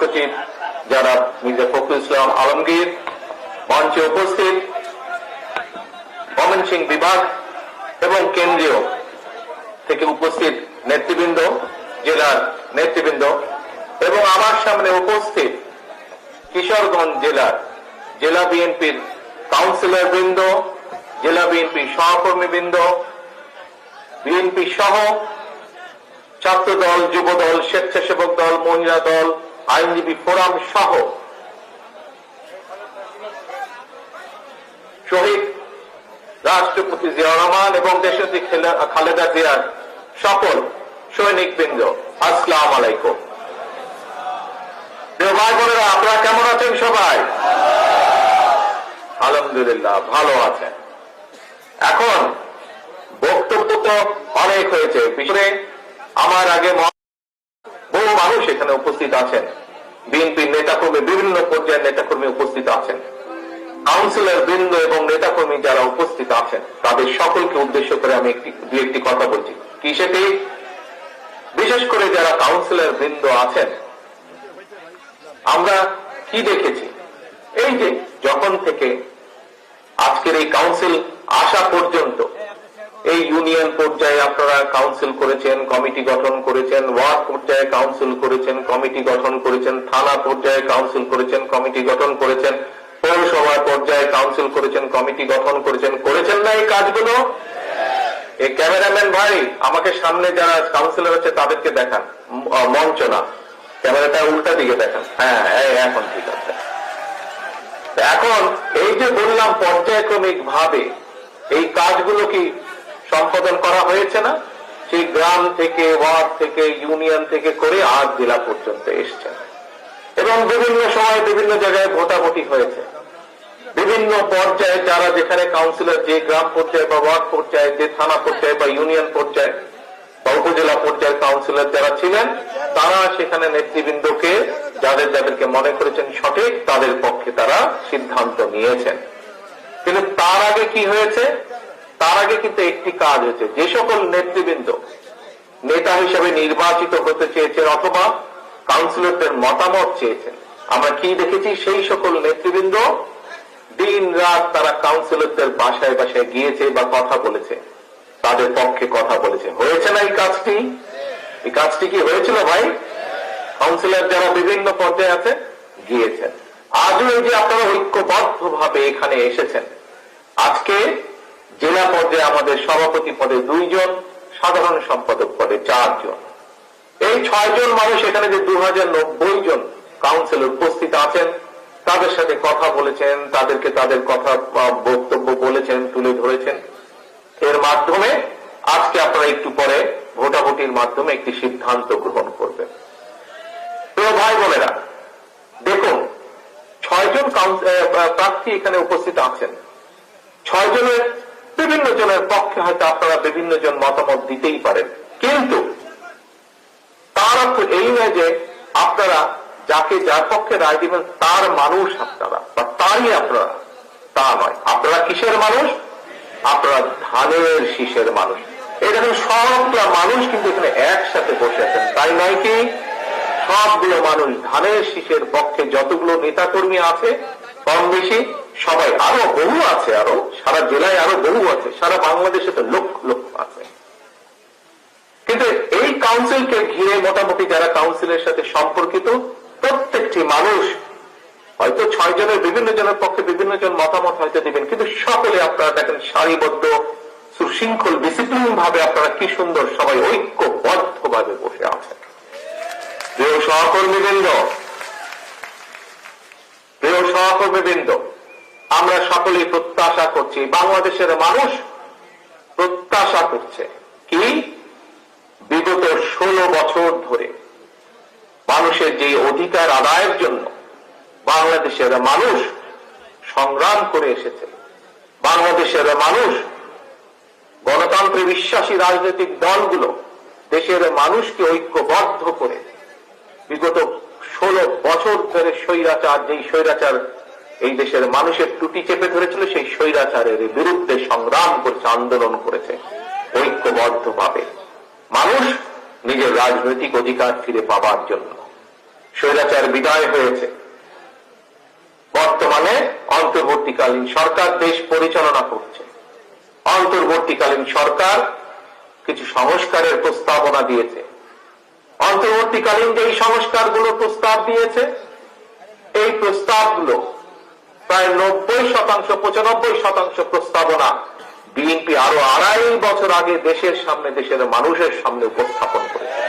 মহাসচিব যারা মির্জা ফখরুল ইসলাম আলমগীর মঞ্চে উপস্থিত ময়মনসিংহ বিভাগ এবং কেন্দ্রীয় থেকে উপস্থিত নেতৃবৃন্দ, জেলার নেতৃবৃন্দ এবং আমার সামনে উপস্থিত কিশোরগঞ্জ জেলার জেলা বিএনপির কাউন্সিলর বৃন্দ, জেলা বিএনপির সহকর্মী বৃন্দ, বিএনপি সহ ছাত্র দল যুব স্বেচ্ছাসেবক দল, মহিলা দল আইনজীবী ফোরাম সহ শহীদ রাষ্ট্রপতি জিয়া রহমান এবং দেশনেত্রী খালেদা জিয়ার সকল সৈনিক বৃন্দ আসসালাম আলাইকুম। ভাই বোনেরা, আপনারা কেমন আছেন সবাই? আলহামদুলিল্লাহ, ভালো আছেন। এখন বক্তব্য তো অনেক হয়েছে আমার আগে বহু মানুষ এখানে উপস্থিত আছেন। বিএনপির নেতাকর্মী, বিভিন্ন পর্যায়ের নেতাকর্মী উপস্থিত আছেন। কাউন্সিলর বৃন্দ এবং নেতাকর্মী যারা উপস্থিত আছেন, তাদের সকলকে উদ্দেশ্য করে আমি একটি, দু একটি কথা বলছি। কি সেটি? বিশেষ করে যারা কাউন্সিলর বৃন্দ আছেন, আমরা কি দেখেছি? এই যে যখন থেকে আজকের এই কাউন্সিল আসা পর্যন্ত এই ইউনিয়ন পর্যায়ে আপনারা কাউন্সিল করেছেন কমিটি গঠন করেছেন ওয়ার্ড পর্যায়ে কাউন্সিল করেছেন কমিটি গঠন করেছেন, থানা পর্যায়ে কাউন্সিল করেছেন কমিটি গঠন করেছেন, পৌরসভা পর্যায়ে কাউন্সিল করেছেন কমিটি গঠন করেছেন। করেছেন না এই কাজগুলো? এই ক্যামেরাম্যান ভাই, আমাকে সামনে যারা কাউন্সিলর আছে তাদেরকে দেখান। মঞ্চ না। ক্যামেরাটা উল্টা দিকে দেখান। হ্যাঁ এখন ঠিক আছে। এখন এই যে বললাম পর্যায়ক্রমিক ভাবে, এই কাজগুলো কি সম্পাদন করা হয়েছে না, সেই গ্রাম থেকে, ওয়ার্ড থেকে, ইউনিয়ন থেকে করে আজ জেলা পর্যন্ত এসছে এবং বিভিন্ন সময় বিভিন্ন জায়গায় ভোটাভুটি হয়েছে। বিভিন্ন পর্যায়ে যারা যেখানে কাউন্সিলর যে গ্রাম পর্যায়ে বা ওয়ার্ড পর্যায়ে, যে থানা পর্যায়ে বা ইউনিয়ন পর্যায়ে বা উপজেলা পর্যায়ের কাউন্সিলর যারা ছিলেন, তারা সেখানে নেতৃবৃন্দকে, যাদের যাদেরকে মনে করেছেন সঠিক, তাদের পক্ষে তারা সিদ্ধান্ত নিয়েছেন। কিন্তু তার আগে কি হয়েছে? তার আগে কিন্তু একটি কাজ হয়েছে। যে সকল নেতৃবৃন্দ, নেতা হিসেবে নির্বাচিত হতে চেয়েছেন অথবা কাউন্সিলরদের মতামত চেয়েছেন, আমরা কি দেখেছি? সেই সকল নেতৃবৃন্দ দিন রাত তারা কাউন্সিলরদের বাসায় বাসায় গিয়েছে বা কথা বলেছে, তাদের পক্ষে কথা বলেছে। হয়েছে না এই কাজটি? এই কাজটি কি হয়েছিল ভাই? কাউন্সিলর যারা বিভিন্ন পর্যায়ে আছে গিয়েছেন। আজও এই যে আপনারা ঐক্যবদ্ধ ভাবে এখানে এসেছেন, আজকে জেলা পর্যায়ে আমাদের সভাপতি পদে দুইজন, সাধারণ সম্পাদক পদে চারজন। এই ছয়জন মানুষ এখানে যে দু জন কাউন্সিলর উপস্থিত আছেন, তাদের সাথে কথা বলেছেন, তাদেরকে তাদের কথা বক্তব্য বলেছেন, তুলে ধরেছেন। এর মাধ্যমে আজকে আপনারা একটু পরে ভোটাভুটির মাধ্যমে একটি সিদ্ধান্ত গ্রহণ করবেন। প্রিয় ভাই বোনেরা, দেখুন, ছয়জন প্রার্থী এখানে উপস্থিত আছেন। ছয় জনের বিভিন্ন জনের পক্ষে হয়তো আপনারা বিভিন্ন জন মতামত দিতেই পারেন। কিন্তু তার অর্থ এই নয় যে আপনারা যাকে যার পক্ষে রায় দিবেন, তার মানুষ আপনারা বা তারই আপনারা। তা নয়। আপনারা কিসের মানুষ? আপনারা ধানের শীষের মানুষ। এই দেখেন, সবগুলা মানুষ কিন্তু এখানে একসাথে বসে আছেন। তাই নয় কি? সবগুলো মানুষ ধানের শীষের পক্ষে যতগুলো নেতাকর্মী আছে, কম বেশি সবাই আরও বহু আছে আরও, সারা জেলায় আরও বহু আছে, সারা বাংলাদেশে তো লক্ষ লক্ষ আছে। কিন্তু এই কাউন্সিলকে ঘিরে মোটামুটি যারা কাউন্সিলের সাথে সম্পর্কিত, প্রত্যেকটি মানুষ হয়তো ছয় জনের, বিভিন্ন জনের পক্ষে বিভিন্ন জন মতামত হয়তো দিবেন, কিন্তু সকলে আপনারা দেখেন সারিবদ্ধ, সুশৃঙ্খল ডিসিপ্লিন ভাবে আপনারা কি সুন্দর সবাই ঐক্যবদ্ধ ভাবে বসে আছেন। প্রিয় সহকর্মীবৃন্দ প্রিয় সহকর্মীবৃন্দ আমরা সকলেই প্রত্যাশা করছি, বাংলাদেশের মানুষ প্রত্যাশা করছে। কি? বিগত ষোলো বছর ধরে মানুষের যে অধিকার আদায়ের জন্য বাংলাদেশের মানুষ সংগ্রাম করে এসেছে, বাংলাদেশের মানুষ গণতন্ত্রে বিশ্বাসী রাজনৈতিক দলগুলো দেশের মানুষকে ঐক্যবদ্ধ করে বিগত ষোলো বছর ধরে স্বৈরাচার, যেই স্বৈরাচার এই দেশের মানুষের টুটি চেপে ধরেছিল সেই স্বৈরাচারের বিরুদ্ধে সংগ্রাম করেছে, আন্দোলন করেছে ঐক্যবদ্ধ ভাবে মানুষ নিজের রাজনৈতিক অধিকার ফিরে পাবার জন্য। স্বৈরাচার বিদায় হয়েছে। বর্তমানে অন্তর্বর্তীকালীন সরকার দেশ পরিচালনা করছে। অন্তর্বর্তীকালীন সরকার কিছু সংস্কারের প্রস্তাবনা দিয়েছে। অন্তর্বর্তীকালীন যে সংস্কারগুলো প্রস্তাব দিয়েছে, এই প্রস্তাবগুলো প্রায় নব্বই শতাংশ, পঁচানব্বই শতাংশ প্রস্তাবনা বিএনপি আরও আড়াই বছর আগে দেশের সামনে, দেশের মানুষের সামনে উপস্থাপন করেছে।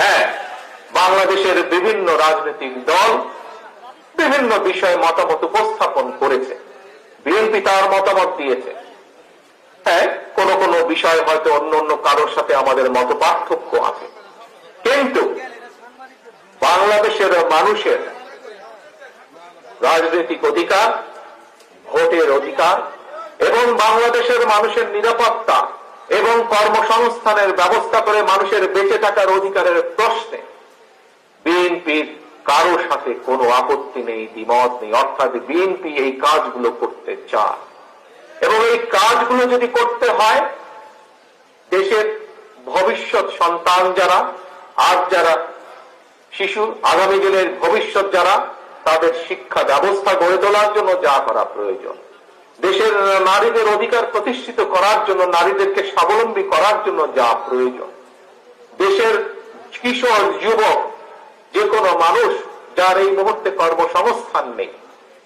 হ্যাঁ বাংলাদেশের বিভিন্ন রাজনৈতিক দল বিভিন্ন বিষয়ে মতামত উপস্থাপন করেছে। বিএনপি তার মতামত দিয়েছে। হ্যাঁ কোন কোন বিষয়ে হয়তো অন্য অন্য কারোর সাথে আমাদের মত পার্থক্য আছে। কিন্তু বাংলাদেশের মানুষের রাজনৈতিক অধিকার, ভোটের অধিকার এবং বাংলাদেশের মানুষের নিরাপত্তা এবং কর্মসংস্থানের ব্যবস্থা করে মানুষের বেঁচে থাকার অধিকারের প্রশ্নে বিএনপির কারও সাথে কোনো আপত্তি নেই, দ্বিমত নেই। অর্থাৎ বিএনপি এই কাজগুলো করতে চায়। এবং এই কাজগুলো যদি করতে হয়, দেশের ভবিষ্যৎ সন্তান যারা আজ যারা শিশু, আগামী দিনের ভবিষ্যৎ যারা তাদের শিক্ষা ব্যবস্থা গড়ে তোলার জন্য যা করা প্রয়োজন। দেশের নারীদের অধিকার প্রতিষ্ঠিত করার জন্য, নারীদেরকে স্বাবলম্বী করার জন্য যা প্রয়োজন। দেশের কিশোর, যুবক যে কোনো মানুষ যার এই মুহূর্তে কর্মসংস্থান নেই,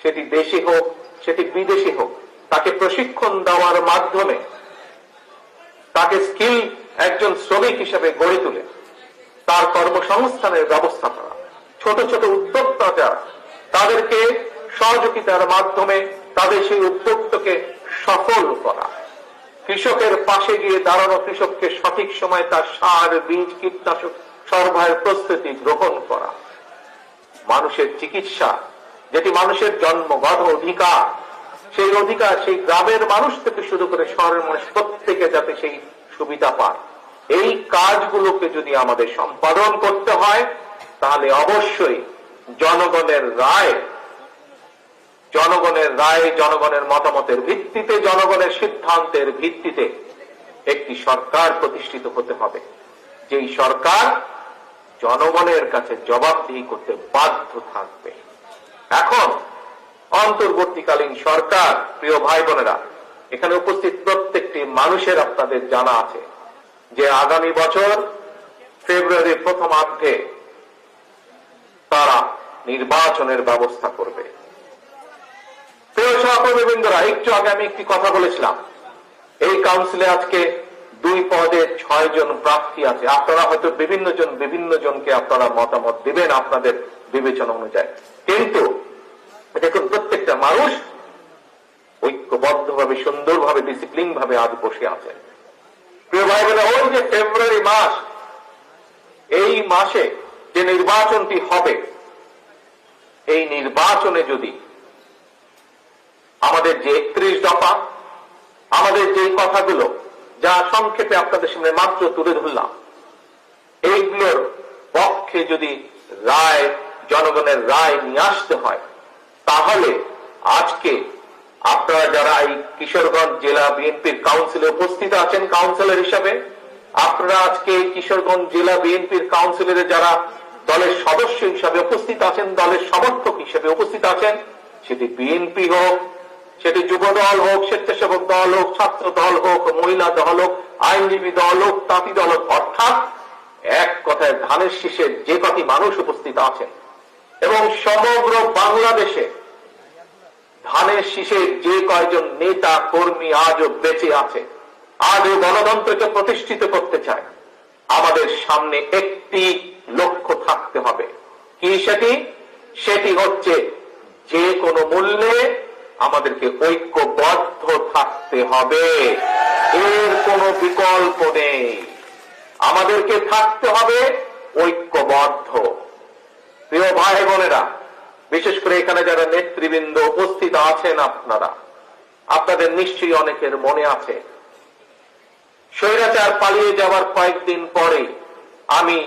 সেটি দেশি হোক, সেটি বিদেশি হোক, তাকে প্রশিক্ষণ দেওয়ার মাধ্যমে তাকে স্কিল একজন শ্রমিক হিসেবে গড়ে তুলে। তার কর্মসংস্থানের ব্যবস্থা করা। ছোট ছোট উদ্যোক্তা যারা তাদেরকে সহযোগিতার মাধ্যমে তাদের সেই উদ্যোক্তকে সফল করা। কৃষকের পাশে গিয়ে দাঁড়ানো কৃষককে সঠিক সময় তার সার, বীজ, কীটনাশক সরবরাহের প্রস্তুতি গ্রহণ করা। মানুষের চিকিৎসা, যেটি মানুষের জন্মগত অধিকার, সেই অধিকার সেই গ্রামের মানুষ থেকে শুরু করে শহরের মানুষ প্রত্যেকে যাতে সেই সুবিধা পায়। এই কাজগুলোকে যদি আমাদের সম্পাদন করতে হয়, তাহলে অবশ্যই জনগণের রায় জনগণের রায়, জনগণের মতামতের ভিত্তিতে, জনগণের সিদ্ধান্তের ভিত্তিতে একটি সরকার প্রতিষ্ঠিত হতে হবে। যেই সরকার জনগণের কাছে জবাবদিহি করতে বাধ্য থাকবে। এখন অন্তর্বর্তীকালীন সরকার, প্রিয় ভাই বোনেরা এখানে উপস্থিত প্রত্যেকটি মানুষের আপনাদের জানা আছে যে আগামী বছর ফেব্রুয়ারির প্রথমার্ধে তারা নির্বাচনের ব্যবস্থা করবে। সহকর্মীবৃন্দরা, একটু আগে আমি একটি কথা বলেছিলাম। এই কাউন্সিলে আজকে দুই পদে ছয় জন প্রার্থী আছে। আপনারা হয়তো বিভিন্ন জন, বিভিন্ন জনকে আপনারা মতামত দিবেন আপনাদের বিবেচনা অনুযায়ী। কিন্তু দেখুন, প্রত্যেকটা মানুষ ঐক্যবদ্ধভাবে, সুন্দরভাবে ডিসিপ্লিন ভাবে আজ বসে আছেন প্রিয় ভাই বোনেরা ওই যে ফেব্রুয়ারি মাস, এই মাসে যে নির্বাচনটি হবে এই নির্বাচনে যদি আমাদের যে একত্রিশ দফা, আমাদের যে কথাগুলো যা সংক্ষেপে আপনাদের সামনে মাত্র তুলে ধরলাম, এইগুলোর পক্ষে যদি রায়, জনগণের রায় নিয়ে আসতে হয়, তাহলে আজকে আপনারা যারা এই কিশোরগঞ্জ জেলা বিএনপির কাউন্সিলে উপস্থিত আছেন, কাউন্সিলর হিসাবে, আপনারা আজকে কিশোরগঞ্জ জেলা বিএনপির কাউন্সিলরে যারা দলের সদস্য হিসাবে উপস্থিত আছেন, দলের সমর্থক হিসেবে উপস্থিত আছেন, সেটি বিএনপি হোক, সেটি যুব দল হোক, স্বেচ্ছাসেবক দল হোক, ছাত্র দল হোক, মহিলা দল হোক, আইনজীবী দল হোক তাঁতি দল হোক, অর্থাৎ এক কথায় ধানের শীষে যে কটি মানুষ উপস্থিত আছেন এবং সমগ্র বাংলাদেশে ধানের শীষে যে কয়জন নেতা, কর্মী আজও বেঁচে আছে, আজও গণতন্ত্রকে প্রতিষ্ঠিত করতে চায়। আমাদের সামনে একটি লক্ষ্য থাকতে হবে। কি সেটি? সেটি হচ্ছে যে কোনো মূল্যে আমাদেরকে ঐক্যবদ্ধ থাকতে হবে। এর কোনো বিকল্প নেই। আমাদেরকে থাকতে হবে ঐক্যবদ্ধ। প্রিয় ভাই বোনেরা বিশেষ করে এখানে যারা নেতৃবৃন্দ উপস্থিত আছেন আপনারা, আপনাদের নিশ্চয়ই অনেকের মনে আছে স্বৈরাচার পালিয়ে যাওয়ার কয়েকদিন পরে আমি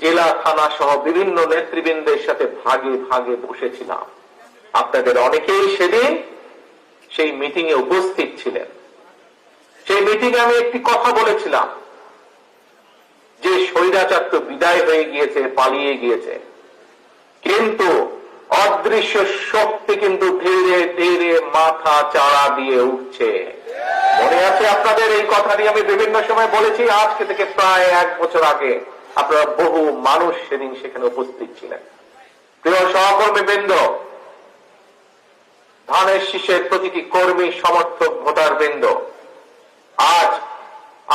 জেলা, থানা সহ বিভিন্ন নেতৃবৃন্দের সাথে ভাগে ভাগে বসেছিলাম। আপনাদের অনেকেই সেদিন সেই মিটিং এ উপস্থিত ছিলেন। সেই মিটিং আমি একটি কথা বলেছিলাম, যে স্বৈরাচার তো বিদায় হয়ে গিয়েছে, পালিয়ে গিয়েছে। কিন্তু অদৃশ্য শক্তি কিন্তু ধীরে ধীরে মাথা চাড়া দিয়ে উঠছে। মনে আছে আপনাদের? এই কথাটি আমি বিভিন্ন সময় বলেছি। আজকে থেকে প্রায় এক বছর আগে আপনারা বহু মানুষ সেদিন সেখানে উপস্থিত ছিলেন। প্রিয় সহকর্মী বৃন্দ ধানের শীষের প্রতিটি কর্মী, সমর্থক ভোটার বৃন্দ আজ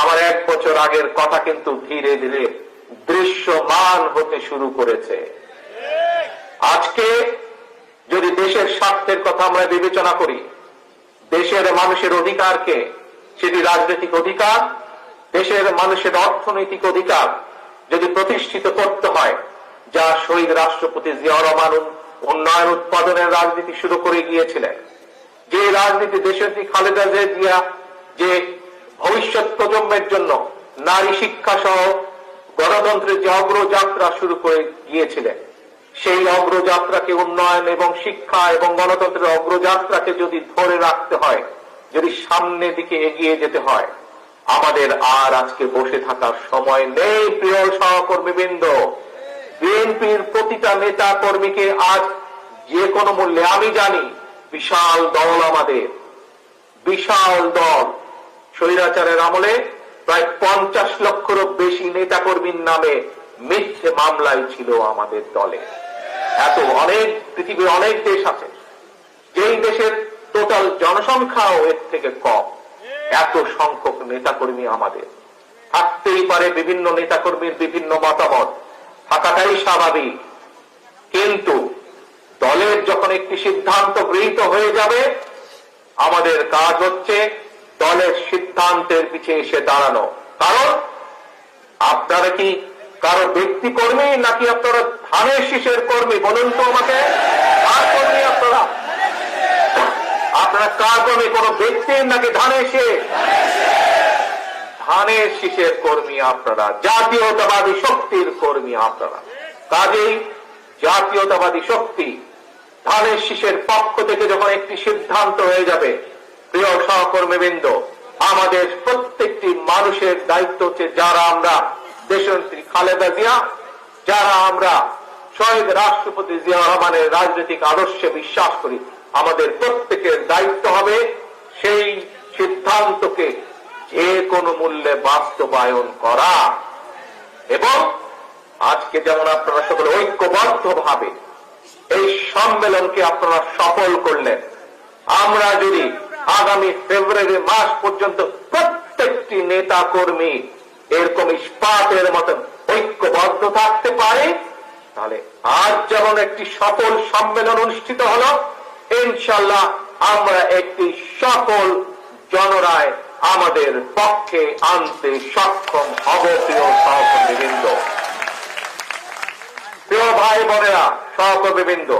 আমার এক বছর আগের কথা কিন্তু ধীরে ধীরে দৃশ্যমান হতে শুরু করেছে। আজকে যদি দেশের স্বার্থের কথা আমরা বিবেচনা করি, দেশের মানুষের অধিকারকে সেটি রাজনৈতিক অধিকার, দেশের মানুষের অর্থনৈতিক অধিকার যদি প্রতিষ্ঠিত করতে হয়, যা শহীদ রাষ্ট্রপতি জিয়া রহমান উন্নয়ন উৎপাদনের রাজনীতি শুরু করে গিয়েছিলেন যে রাজনীতি দেশের খালেদা জিয়া যে ভবিষ্যৎ প্রজন্মের জন্য নারী শিক্ষা সহ গণতন্ত্রের যে অগ্রযাত্রা শুরু করে গিয়েছিলেন সেই অগ্রযাত্রাকে উন্নয়ন এবং শিক্ষা এবং গণতন্ত্রের অগ্রযাত্রাকে যদি ধরে রাখতে হয় যদি সামনে দিকে এগিয়ে যেতে হয়, আমাদের আর আজকে বসে থাকার সময় নেই, প্রিয় সহকর্মীবৃন্দ। বিএনপির প্রতিটা নেতা কর্মীকে আজ যে কোনো মূল্যে, আমি জানি, বিশাল দল আমাদের। বিশাল দল। স্বৈরাচারের আমলে প্রায় পঞ্চাশ লক্ষেরও বেশি নেতাকর্মীর নামে মিথ্যে মামলায় ছিল আমাদের দলে। এত অনেক, পৃথিবীর অনেক দেশ আছে, যেই দেশের টোটাল জনসংখ্যাও এর থেকে কম। এত সংখ্যক নেতাকর্মী আমাদের। থাকতেই পারে বিভিন্ন নেতাকর্মীর বিভিন্ন মতামত। থাকাটাই স্বাভাবিক। কিন্তু দলের যখন একটি সিদ্ধান্ত গৃহীত হয়ে যাবে, আমাদের কাজ হচ্ছে দলের সিদ্ধান্তের পিছিয়ে এসে দাঁড়ানো। কারণ আপনারা কি কারও ব্যক্তি কর্মী নাকি আপনারা ধানের শীষের কর্মী? বলুন তো আমাকে। কর্মী আপনারা? আপনারা কার কর্মী? কোন ব্যক্তির নাকি ধানের শীষ? ধানের শীষের কর্মী আপনারা, জাতীয়তাবাদী শক্তির কর্মী আপনারা। কাজেই জাতীয়তাবাদী শক্তি ধানের শীষের পক্ষ থেকে যখন একটি সিদ্ধান্ত হয়ে যাবে, প্রিয় সহকর্মীবৃন্দ, আমাদের প্রত্যেকটি মানুষের দায়িত্ব হচ্ছে যারা আমরা দেশনেত্রী খালেদা জিয়া, যারা আমরা শহীদ রাষ্ট্রপতি জিয়া রহমানের রাজনৈতিক আদর্শে বিশ্বাস করি আমাদের প্রত্যেকের দায়িত্ব হবে সেই সিদ্ধান্তকে যে কোনো মূল্যে বাস্তবায়ন করা। এবং আজকে যেমন আপনারা সকলে ঐক্যবদ্ধ ভাবে এই সম্মেলনকে আপনারা সফল করলেন, আমরা যদি আগামী ফেব্রুয়ারি মাস পর্যন্ত প্রত্যেকটি নেতা কর্মী এরকম ইস্পাতের মতন ঐক্যবদ্ধ থাকতে পারে, তাহলে আজ যেমন একটি সফল সম্মেলন অনুষ্ঠিত হলো ইনশাল্লাহ আমরা একটি সকল জনরায় আমাদের পক্ষে আনতে সক্ষম হব, প্রিয় সহকর্মীবৃন্দ। প্রিয় ভাই বোনেরা, সহকর্মীবৃন্দ,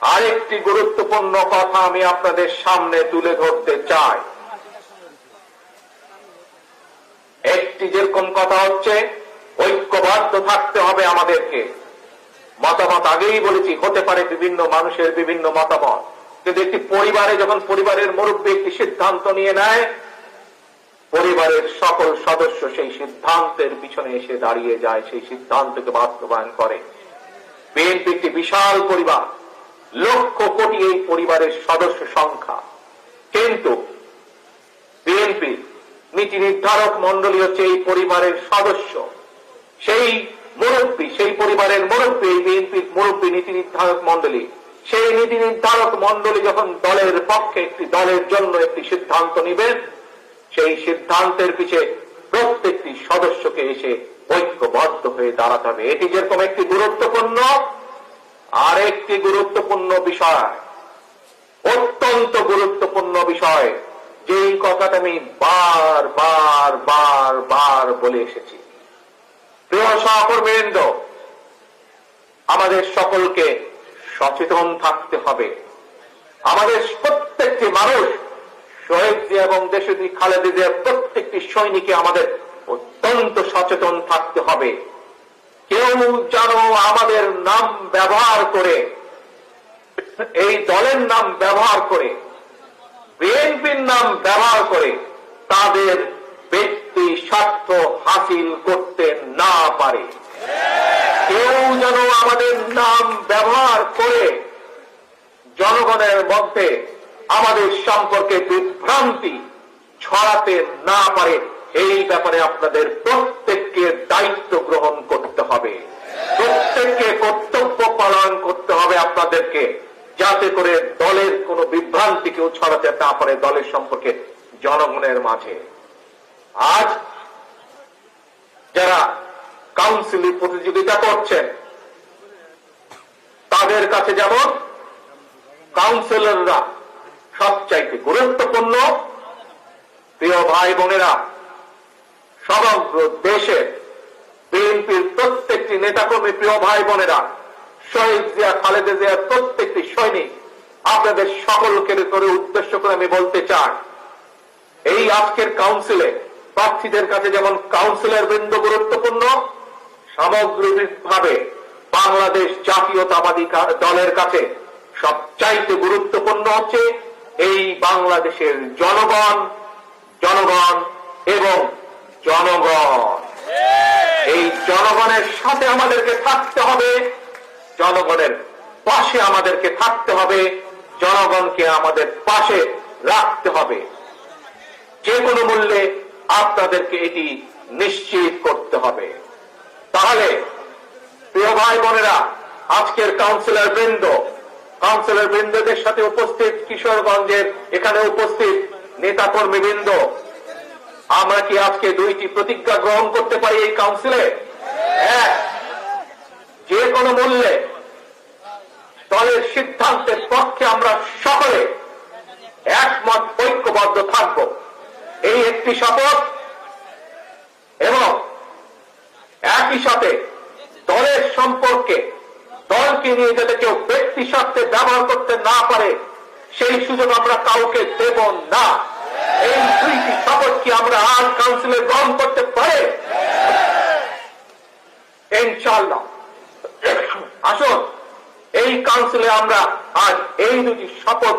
আরেকটি গুরুত্বপূর্ণ কথা আমি আপনাদের সামনে তুলে ধরতে চাই। একটি যেরকম কথা হচ্ছে, ঐক্যবদ্ধ থাকতে হবে আমাদেরকে। মতামত আগেই বলেছি, হতে পারে বিভিন্ন মানুষের বিভিন্ন মতামত। কিন্তু একটি পরিবারে যখন পরিবারের মুরব্বী একটি সিদ্ধান্ত নিয়ে নেয়, পরিবারের সকল সদস্য সেই সিদ্ধান্তের পিছনে এসে দাঁড়িয়ে যায়, সেই সিদ্ধান্তকে বাস্তবায়ন করে। বিএনপি একটি বিশাল পরিবার, লক্ষ কোটি এই পরিবারের সদস্য সংখ্যা। কিন্তু বিএনপি নীতি নির্ধারক মন্ডলী হচ্ছে এই পরিবারের সদস্য। সেই মুরব্বী, সেই পরিবারের মুরব্বী বিএনপির মুরব্বী নীতি নির্ধারক মন্ডলী সেই নীতি নির্ধারক মন্ডলী যখন দলের পক্ষে একটি দলের জন্য একটি সিদ্ধান্ত নেবেন সেই সিদ্ধান্তের পিছে প্রত্যেকটি সদস্যকে এসে ঐক্যবদ্ধ হয়ে দাঁড়াতে হবে। এটি যেরকম একটি গুরুত্বপূর্ণ আরেকটি গুরুত্বপূর্ণ বিষয়। অত্যন্ত গুরুত্বপূর্ণ বিষয়, যেই কথাটা আমি বার বার বার বার বলে এসেছি। প্রিয় সহকর্মীবৃন্দ, আমাদের সকলকে সচেতন থাকতে হবে। আমাদের প্রত্যেকটি মানুষ, শহীদ জিয়া এবং দেশটি খালেদা জিয়ার প্রত্যেকটি সৈনিকে আমাদের অত্যন্ত সচেতন থাকতে হবে। কেউ যেন আমাদের নাম ব্যবহার করে, এই দলের নাম ব্যবহার করে, বিএনপির নাম ব্যবহার করে, তাদের ব্যক্তি স্বার্থ হাসিল করতে না পারে। কেউ যেন আমাদের নাম ব্যবহার করে জনগণের মধ্যে আমাদের সম্পর্কে বিভ্রান্তি ছড়াতে না পারে, এই ব্যাপারে আপনাদের প্রত্যেককে দায়িত্ব গ্রহণ করতে হবে। প্রত্যেককে কর্তব্য পালন করতে হবে আপনাদেরকে, যাতে করে দলের কোনো বিভ্রান্তি কেউ ছড়াতে না পারে দলের সম্পর্কে জনগণের মাঝে। আজ যারা কাউন্সিলে প্রতিযোগিতা করছেন, তাদের কাছে যেমন কাউন্সিলররা সবচাইতে গুরুত্বপূর্ণ, প্রিয় ভাই বোনেরা, সমগ্র দেশের বিএনপির প্রত্যেকটি নেতাকর্মী, প্রিয় ভাই বোনেরা, শহীদ জিয়া, খালেদা জিয়ার প্রত্যেকটি সৈনিক আপনাদের সকলকে উদ্দেশ্য করে আমি বলতে চাই, এই আজকের কাউন্সিলে প্রার্থীদের কাছে যেমন কাউন্সিলর বৃন্দ গুরুত্বপূর্ণ, সামগ্রিকভাবে বাংলাদেশ জাতীয়তাবাদী দলের কাছে সবচাইতে গুরুত্বপূর্ণ হচ্ছে এই বাংলাদেশের জনগণ জনগণ এবং জনগণ। এই জনগণের সাথে আমাদেরকে থাকতে হবে, জনগণের পাশে আমাদেরকে থাকতে হবে, জনগণকে আমাদের পাশে রাখতে হবে। যে কোনো মূল্যে আপনাদেরকে এটি নিশ্চিত করতে হবে। তাহলে, প্রিয় ভাই বোনেরা, আজকের কাউন্সিলর বৃন্দ কাউন্সিলর বৃন্দদের সাথে উপস্থিত কিশোরগঞ্জের এখানে উপস্থিত নেতা কর্মী বৃন্দ আমরা কি আজকে দুইটি প্রতিজ্ঞা গ্রহণ করতে পারি এই কাউন্সিলে এক যে কোনো মূল্যে দলের সিদ্ধান্তের পক্ষে আমরা সকলে একমত, ঐক্যবদ্ধ থাকব। এই একটি শপথ এবং একই সাথে দলের সম্পর্কে দলকে নিয়ে যাতে কেউ ব্যক্তি স্বার্থে ব্যবহার করতে না পারে, সেই সুযোগ আমরা কাউকে দেব না। এই দুইটি শপথ কি আমরা আজ কাউন্সিলে গ্রহণ করতে পারে? ইনশাল্লাহ আসুন, এই কাউন্সিলে আমরা আজ এই দুটি শপথ